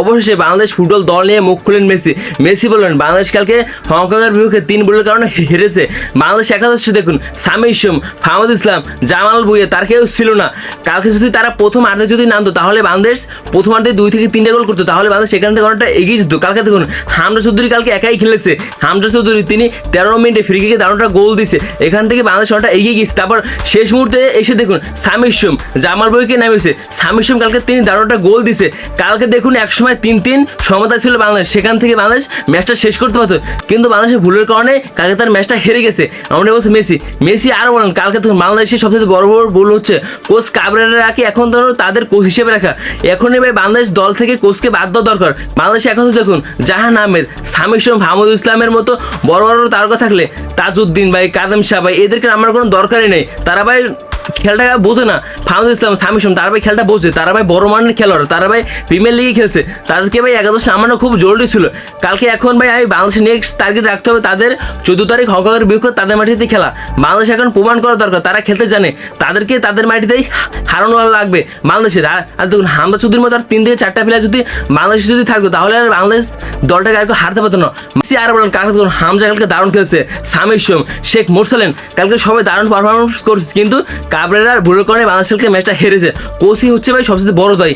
অবশেষে বাংলাদেশ ফুটবল দল নিয়ে মুখ খুলেন মেসি। মেসি বললেন, বাংলাদেশ কালকে হংকংয়ের বিপক্ষে তিন গোলের কারণে হেরেছে। বাংলাদেশ একাদশ দেখুন সামি ইসম ফাহমদ ইসলাম, জামাল বুয়ে, তার কেউ ছিল না। কালকে যদি তারা প্রথম আর্ধে যদি নামতো, তাহলে বাংলাদেশ প্রথম আর্ধে দুই থেকে তিনটা গোল করতো। তাহলে বাংলাদেশ সেখান থেকে অনেকটা এগিয়ে যেত। কালকে দেখুন, হামজা চৌধুরী কালকে একাই খেলেছে। হামজা চৌধুরী, তিনি তেরো মিনিটে ফ্রি কিকে দারুণটা গোল দিছে। এখান থেকে বাংলাদেশ অনেকটা এগিয়ে গিয়েছে। তারপর শেষ মুহূর্তে এসে দেখুন সোম জামাল বইকে নামিয়েছে। সোম কালকে তিনি দারুণটা গোল দিছে। কালকে দেখুন একসময় তিন তিন সমতা ছিল বাংলাদেশ। সেখান থেকে বাংলাদেশ ম্যাচটা শেষ করতে পারতো। কিন্তু বাংলাদেশের ভুলের কারণে কালকে তার ম্যাচটা হেরে গেছে। আমরা বলছি মেসি। মেসি আরও বলেন, কালকে তো বাংলাদেশের সবচেয়ে বড় বড় ভুল হচ্ছে। কোচ কাবরেরাকে এখন ধরো তাদের কোচ হিসেবে রাখা। এখন এবার বাংলাদেশ দল থেকে কোচকে বাদ দেওয়া দরকার। বাংলাদেশ এখন দেখুন, জাহান আহমেদ, সামির সোম মাহমুদ ইসলামের মতো বড় বড় তারকা থাকলে, তাজউদ্দিন ভাই, কাদেম শাহ ভাই, এদেরকে আমার কোনো দরকারই নেই। তারা ভাই খেলাটা বোঝে না। ফাহমুদ ইসলাম সামিসম তারা ভাই খেলাটা বোঝে। তারা ভাই বড় মানের খেলোয়াড়, তারা ভাই প্রিমিয়ার লিগে খেলছে। তাদেরকে ভাই একাদশ নামানো খুব জরুরি ছিল। কালকে এখন ভাই আমি বাংলাদেশের নেক্সট টার্গেট রাখতে হবে তাদের। চোদ্দ তারিখ হংকংয়ের বিপক্ষে তাদের মাটিতে খেলা। বাংলাদেশ এখন প্রমাণ করা দরকার, তারা খেলতে জানে। তাদেরকে তাদের মাটিতেই হারানো লাগবে বাংলাদেশের। আর দেখুন হামদা চৌধুরীর মতো আর তিন থেকে চারটা প্লেয়ার যদি বাংলাদেশ যদি থাকতো, তাহলে আর বাংলাদেশ দলটাকে আর হারতে পারতো না। মেসি আর বলেন, কালকে দেখুন, হামজা কালকে দারুণ খেলছে। সামির সোম, শেখ মোরসালেন, কালকে সবাই দারুণ পারফরমেন্স করছে। কিন্তু কাবরেরার ভুলের কারণে বাংলাদেশকে ম্যাচটা হেরেছে। কোচই হচ্ছে ভাই সবচেয়ে বড় দায়ী।